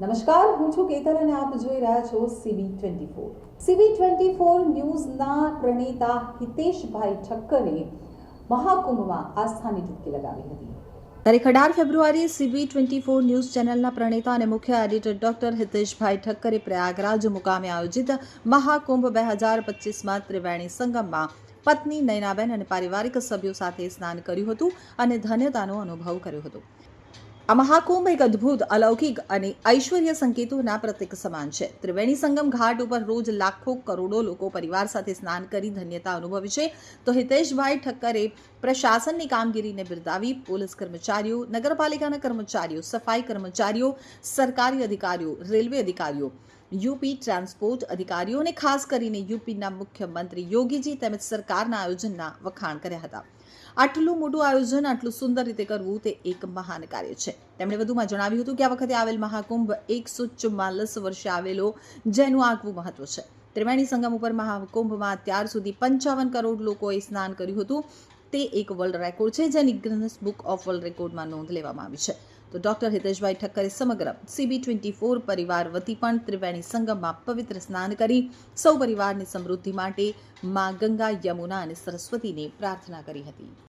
નમસ્કાર, હું છું કેતન અને આપ જોઈ રહ્યા છો CB twenty four CB twenty four ન્યૂઝના પ્રણેતા હિતેશભાઈ ઠક્કરે મહાકુંભમાં આસ્થાની ડૂબકી લગાવી હતી. તારીખ અઢાર ફેબ્રુઆરી સીબી ટ્વેન્ટી ફોર ન્યૂઝ ચેનલના પ્રણેતા અને મુખ્ય એડિટર ડોક્ટર હિતેશભાઈ ઠક્કરે પ્રયાગરાજ મુકામે આયોજિત મહાકુંભ બે હજાર પચીસમાં ત્રિવેણી સંગમમાં પત્ની નયનાબેન અને પારિવારિક સભ્યો સાથે સ્નાન કર્યું હતું અને ધન્યતાનો અનુભવ કર્યો હતો. આ મહાકુંભ એક અદ્ભુત, અલૌકિક અને ઐશ્વર્ય સંકેતોના પ્રતીક સમાન છે. ત્રિવેણી સંગમ ઘાટ ઉપર રોજ લાખો કરોડો લોકો પરિવાર સાથે સ્નાન કરી ધન્યતા અનુભવે છે. તો હિતેશભાઈ ઠક્કરે પ્રશાસનની કામગીરીને બિરદાવી પોલીસ કર્મચારીઓ, નગરપાલિકાના કર્મચારીઓ, સફાઈ કર્મચારીઓ, સરકારી અધિકારીઓ, રેલવે અધિકારીઓ યુપી ટ્રાન્સપોર્ટ અધિકારીઓ અને ખાસ કરીને યુપીના મુખ્યમંત્રી યોગીજી તેમજ સરકારના આયોજનના વખાણ કર્યા હતા. આટલું મોટું આયોજન, આટલું સુંદર રીતે કરવું તે એક મહાન કાર્ય છે. તેમણે વધુમાં જણાવ્યું હતું કે આ વખતે આવેલ મહાકુંભ એકસો ચુમ્માલીસ વર્ષે આવેલો, જેનું આગવું મહત્વ છે. ત્રિવેણી સંગમ ઉપર મહાકુંભમાં અત્યાર સુધી પંચાવન કરોડ લોકોએ સ્નાન કર્યું હતું. તે એક વર્લ્ડ રેકોર્ડ છે, જેની ગ્રીનસ બુક ઓફ વર્લ્ડ રેકોર્ડમાં નોંધ લેવામાં આવી છે. તો ડોક્ટર હિતેશભાઈ ઠક્કરે સમગ્ર સીબી ટ્વેન્ટી ફોર પરિવાર વતી પણ ત્રિવેણી સંગમમાં પવિત્ર સ્નાન કરી, સૌ પરિવારની સમૃદ્ધિ માટે મા ગંગા, યમુના અને સરસ્વતીને પ્રાર્થના કરી હતી.